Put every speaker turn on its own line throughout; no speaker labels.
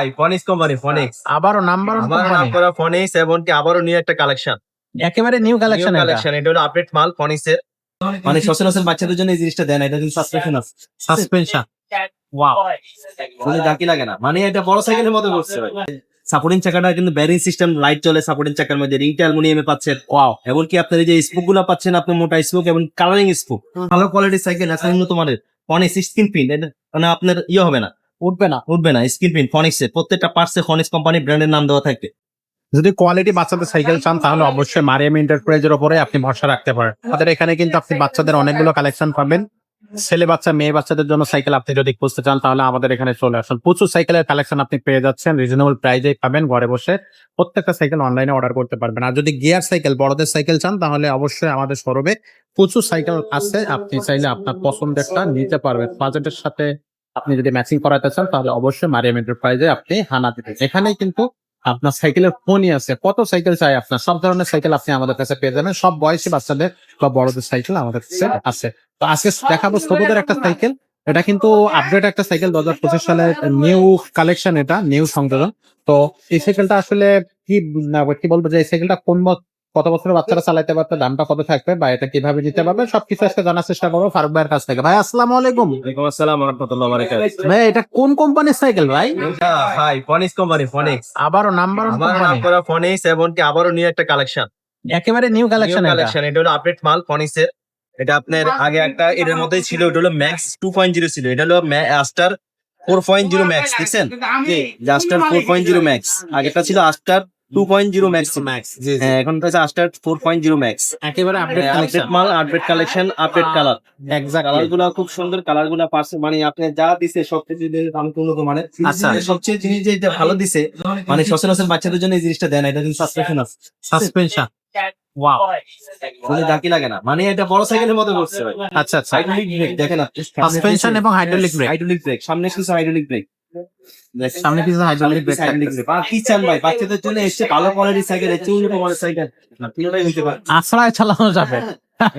High ফনিক্স company ফনিক্স
আবারও number
আমার নাম করা ফনিক্স এমনকি আবারও নিউ একটা কালেকশন
একেবারে নিউ কালেকশন
কালেকশন এটা। হলো আপডেট মাল ফনিক্স এর। মানে সচরাচর বাচ্চাদের জন্য এই জিনিসটা দেন এটা কিন্তু সাসপেনশন আছে
সাসপেনশন ওয়াও
শুনে জাকি লাগে না। মানে এটা বড় সাইকেলের মতো করছে সাপোর্টিং চাকাটা কিন্তু ব্যারিং সিস্টেম লাইট চলে সাপোর্টিং চাকার মধ্যে রিংটা অ্যালুমিনিয়ামে পাচ্ছেন।
ওয়াও
এমনকি আপনার এই যে স্পোকগুলো পাচ্ছেন আপনি মোটা স্পোক এবং কালারিং স্পোক ভালো কোয়ালিটির সাইকেল আছে উন্নত মানের ফনিক্স স্ক্রিন প্রিন্ট মানে আপনার ইয়ে হবে না।
উঠবে না।
উঠবে না স্ক্রিন প্রিন্ট ফনিক্স এর প্রত্যেকটা পার্টসে ফনিক্স কোম্পানি ব্র্যান্ডের নাম দেওয়া থাকবে।
যদি কোয়ালিটি বাচ্চাদের সাইকেল চান তাহলে অবশ্যই মারিয়াম এন্টারপ্রাইজের উপরে আপনি ভরসা রাখতে পারেন। আমাদের এখানে কিন্তু আপনি বাচ্চাদের অনেকগুলো কালেকশন পাবেন। ছেলে বাচ্চা মেয়ে বাচ্চাদের জন্য সাইকেল আপনি যদি খুঁজতে চান তাহলে আমাদের এখানে চলে আসুন। প্রচুর সাইকেলের কালেকশন আপনি পেয়ে যাচ্ছেন রিজনেবল প্রাইজে পাবেন ঘরে বসে প্রত্যেকটা সাইকেল অনলাইনে অর্ডার করতে পারবেন। আর যদি গিয়ার সাইকেল বড়দের সাইকেল চান তাহলে অবশ্যই আমাদের শোরুমে প্রচুর সাইকেল আছে। আপনি চাইলে আপনার পছন্দেরটা নিতে পারবেন। বাজেটের সাথে আপনি যদি ম্যাচিং করাতে চান, তাহলে অবশ্যই মারিয়াম এন্টারপ্রাইজে আপনি হানা দিবেন। এখানেই কিন্তু আপনার সাইকেলের ফোনই আছে। কত সাইকেল চাই আপনার? সব ধরনের সাইকেল আপনি আমাদের কাছে পেয়ে যাবেন। সব বয়সী বাচ্চাদের বা বড়দের সাইকেল আমাদের কাছে আছে। তো আজকে দেখাবো ছোটদের একটা সাইকেল এটা কিন্তু আপডেট একটা সাইকেল দু হাজার পঁচিশ সালের নিউ কালেকশন এটা নিউ সংযোজন। তো এই সাইকেলটা আসলে কি কি বলব যে এই সাইকেলটা কোন কত বছরের বাচ্চারা চালাইতে পারবে দামটা কত থাকবে বা এটা কীভাবে দিতে পারবে সবকিছু আজকে জানার চেষ্টা করব ফারুক ভাইয়ের কাছ থেকে। ভাই আসসালাম আলাইকুম।
আসসালাম রহমতুল্লাহ বারাকাতুহু।
ভাই এটা কোন কোম্পানির সাইকেল ভাই?
হাই ফনিক্স কোম্পানি ফনিক্স
আবারও নাম্বার
করা ফনিক্স এমনকি আবারও নিউ একটা কালেকশন
একেবারে নিউ কালেকশন
কালেকশন এটা। হলো আপডেট মাল ফনিক্স এর এটা আপনার আগে একটা এর মধ্যেই ছিল এটা হলো ম্যাক্স টু পয়েন্ট জিরো ছিল। এটা হলো Aster four point zero max দেখছেন? Aster four point zero max আগেটা ছিল Aster two point zero max max হ্যাঁ এখন হচ্ছে Aster four point zero max
একেবারে আপডেট
আপডেট
কালেকশন
মাল আপডেট কালেকশন আপডেট কালার কালারগুলা খুব সুন্দর কালারগুলা পারছে। মানে আপনি যা দিছে সবচেয়ে আমি উন্নত মানে
আচ্ছা।
সবচেয়ে জিনিস যেটা ভালো দিছে মানে সচরাচর বাচ্চাদের জন্য এই জিনিসটা দেন এটা কিন্তু সাসপেনশন আছে।
সাসপেনশন ওয়াও
জাকি লাগে না। মানে এটা বড় সাইকেলের মতো করছে।
আচ্ছা আচ্ছা।
হাইড্রোলিক ব্রেক দেখেন আপনি।
সাসপেনশন এবং হাইড্রোলিক ব্রেক
হাইড্রোলিক ব্রেক সামনে কিছু হাইড্রোলিক ব্রেক
সামনে পিছনে হাইড্রোলিক ব্রেক
ভাই বাচ্চাদের জন্য এসে ভালো কোয়ালিটির সাইকেল এসে উন্নত মানের সাইকেল তিনটাই হইতে পারে।
আশ্রয় চালানো যাবে।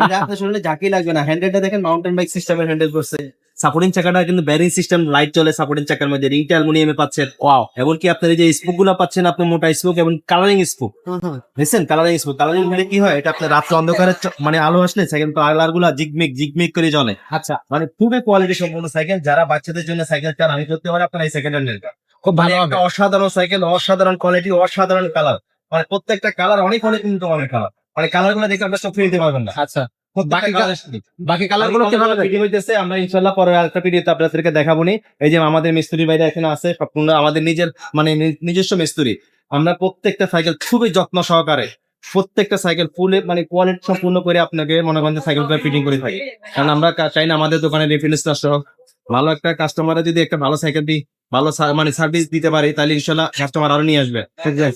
এটা আপনার শরীরে জাকি লাগবে না। হ্যান্ডেলটা দেখেন মাউন্টেন বাইক সিস্টেমের হ্যান্ডেল করছে। সাপোর্টিং চাকাটা কিন্তু ব্যারিং সিস্টেম লাইট চলে সাপোর্টিং চাকার মধ্যে রিংটা অ্যালুমিনিয়ামে পাচ্ছেন।
ওয়াও
এমনকি আপনার এই যে স্পোকগুলো পাচ্ছেন আপনি মোটা স্পোক এবং কালারিং স্পোক বুঝছেন কালারিং স্পোক কালারিং হলে কি হয়? এটা আপনার রাত্রে অন্ধকারে মানে আলো আসলে সাইকেল কালারগুলা জিগমিক জিগমিক করে জ্বলে।
আচ্ছা।
মানে খুবই কোয়ালিটি সম্পূর্ণ সাইকেল যারা বাচ্চাদের জন্য সাইকেল চান আমি করতে পারি আপনার এই সাইকেলটা নেন
খুব ভালো
মানে
হবে।
অসাধারণ সাইকেল অসাধারণ কোয়ালিটি অসাধারণ কালার মানে প্রত্যেকটা কালার অনেক অনেক কিন্তু অনেক কালার মানে কালারগুলো দেখে আপনার চোখ নিতে পারবেন না।
আচ্ছা। বাকি কালারগুলো কীভাবে
ভিডিও হইতেছে আমরা ইনশাল্লাহ পরে আরেকটা ভিডিওতে আপনাদেরকে দেখাবো নি এই যে আমাদের মিস্ত্রি ভাইরা এখানে আছে সম্পূর্ণ আমাদের নিজের মানে নিজস্ব মিস্ত্রি। আমরা প্রত্যেকটা সাইকেল খুবই যত্ন সহকারে প্রত্যেকটা সাইকেল ফুলে মানে কোয়ালিটি সম্পূর্ণ করে আপনাকে মনে করেন সাইকেল ফিটিং করে থাকি। কারণ আমরা চাই না আমাদের দোকানে রেফারেন্স সহ ভালো একটা কাস্টমারে যদি একটা ভালো সাইকেল দিই ভালো মানে সার্ভিস দিতে পারি তাহলে ইনশাল্লাহ কাস্টমার আরও নিয়ে আসবে।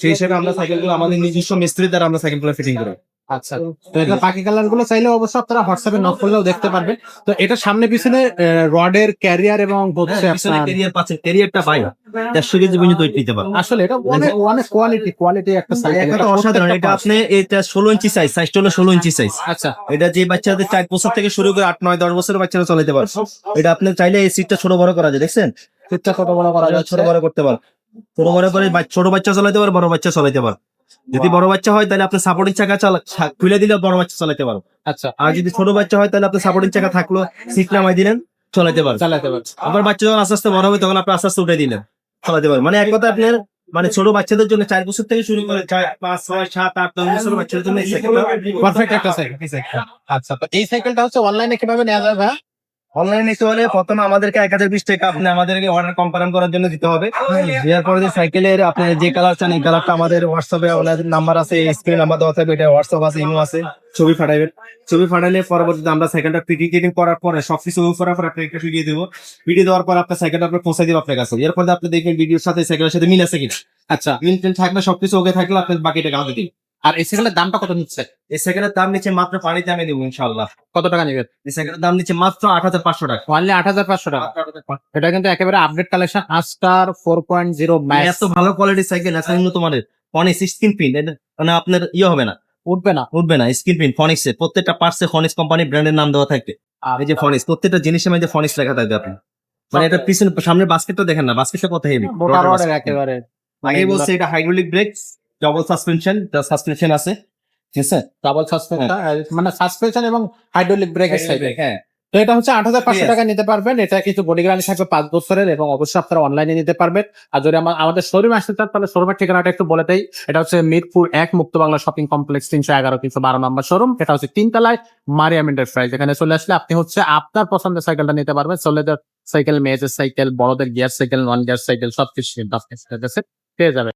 সেই হিসেবে আমরা সাইকেলগুলো আমাদের নিজস্ব মিস্ত্রি দ্বারা আমরা সাইকেলগুলো ফিটিং করি।
আচ্ছা তো এটা বাকি কালারগুলো চাইলে অবশ্যই আপনারা হোয়াটসঅ্যাপে নক করলেও দেখতে পারবেন। তো এটা সামনে পিছনে রডের ক্যারিয়ার এবং হচ্ছে আপনার
ক্যারিয়ার ক্যারিয়ারটা পাই দেড়শো কেজি পর্যন্ত ওয়েট নিতে পারবে
আসলে এটা অনেক অনেক কোয়ালিটি কোয়ালিটি একটা সাইকেল
এটা অসাধারণ। এটা আপনি এটা ষোলো ইঞ্চি সাইজ সাইজটা হলো ষোলো ইঞ্চি সাইজ
আচ্ছা।
এটা যে বাচ্চাদের চার বছর থেকে শুরু করে আট নয় দশ বছরের বাচ্চারা চালাতে পারে। এটা আপনি চাইলে এই সিটটা ছোট বড় করা যায় দেখছেন?
সিটটা কত বড় করা যাচ্ছে।
ছোট বড় করতে পারে। ছোট বড় করে ছোট বাচ্চা চালাতে পারে বড় বাচ্চা চালাতে পারে। যদি বড় বাচ্চা হয় তাহলে আপনি সাপোর্টিং চাকা খুলে দিলে বড় বাচ্চা চালাতে পারো।
আচ্ছা।
আর যদি ছোট বাচ্চা হয় তাহলে আপনি সাপোর্টিং চাকা থাকল সিট নামাই দিলেন চালাতে পারো।
চালাতে পারছে
আবার বাচ্চা যখন আস্তে আস্তে বড় হবে তখন আপনি আস্তে আস্তে উঠে দিলেন চালাতে পারবেন মানে এক কথা আপনার মানে ছোট বাচ্চাদের জন্য চার বছর থেকে শুরু করে পাঁচ ছয় সাত আট দশ বছর বাচ্চাদের জন্য এই সাইকেলটা
পারফেক্ট একটা সাইকেল আচ্ছা তো এই সাইকেলটা হচ্ছে অনলাইনে কীভাবে নেওয়া যাবে
অনলাইনে নিতে হলে প্রথমে আমাদেরকে এক হাজার বিশ টাকা আপনি আমাদেরকে অর্ডার কনফার্ম করার জন্য দিতে হবে। দেওয়ার পরে যে সাইকেলের আপনি যে কালার চান, এই কালারটা আমাদের হোয়াটসঅ্যাপে ওনাদের নাম্বার আছে স্ক্রিন নাম্বার দেওয়া থাকবে, এটা হোয়াটসঅ্যাপ আছে ইমো আছে, ছবি ফাটাইবেন ছবি ফাটাইলে পরবর্তীতে আমরা সাইকেলটা ফিটিং টিটিং করার পরে সব কিছু করার পর আপনাকে ভিডিও দেবো। ভিডিও দেওয়ার পর আপনার সাইকেলটা আপনি পৌঁছে দিব আপনার কাছে। এরপর আপনি দেখবেন ভিডিওর সাথে সাইকেলের সাথে মিল আছে কিনা।
আচ্ছা
মিল থাকলে সবকিছু ওকে থাকলে আপনার বাকি টাকা আমাদের দিন
আর এই সাইকেলের দামটা কত নিচ্ছে?
এই সাইকেলের দাম নিচ্ছে মাত্র পানিতে আমি দেবো ইনশাল্লাহ
কত টাকা নেবেন?
এই সাইকেলের দাম নিচ্ছে মাত্র আট হাজার পাঁচশো টাকা।
অনলি আট হাজার পাঁচশো টাকা। এটা কিন্তু একেবারে update collection Aster four point zero
এত ভালো কোয়ালিটির সাইকেল এত উন্নত মানের ফনিক্স স্ক্রিন প্রিন্ট মানে আপনার ইয়ে হবে না।
উঠবে না।
উঠবে না স্ক্রিন প্রিন্ট ফনিক্স প্রত্যেকটা পার্টসে ফনিক্স কোম্পানি ব্র্যান্ডের নাম দেওয়া থাকবে। আর এই যে ফনিক্স প্রত্যেকটা জিনিসের মধ্যে ফনিক্স লেখা থাকবে আপনি। মানে এটা পিছনে সামনে বাস্কেটটা দেখেন না বাস্কেটটা কত হেভি
একেবারে।
আগে বলছে এটা hydraulic brake double suspension suspension আছে ঠিক আছে?
ডাবল সাসপেনশন মানে সাসপেনশন এবং হাইড্রোলিক ব্রেকের সাইকেল
হ্যাঁ।
তো এটা হচ্ছে আট হাজার পাঁচশো. টাকা নিতে পারবেন। এটা কিন্তু বডি গ্যারান্টি থাকবে পাঁচ বছরের এবং অবশ্যই আপনারা অনলাইনে নিতে পারবেন। আর যদি আমাদের শোরুমে আসতে চান তাহলে শোরুমের ঠিকানাটা একটু বলে দেই। এটা হচ্ছে মিরপুর এক মুক্ত বাংলা শপিং কমপ্লেক্স তিনশো এগারো তিনশো বারো নম্বর শোরুম এটা হচ্ছে তিনতলায় মারিয়াম এন্টারপ্রাইজ এখানে চলে আসলে আপনি হচ্ছে আপনার পছন্দের সাইকেলটা নিতে পারবেন। ছেলেদের সাইকেল মেয়েদের সাইকেল বড়দের gear cycle non gear cycle সবকিছু আপনি পেয়ে যাবেন।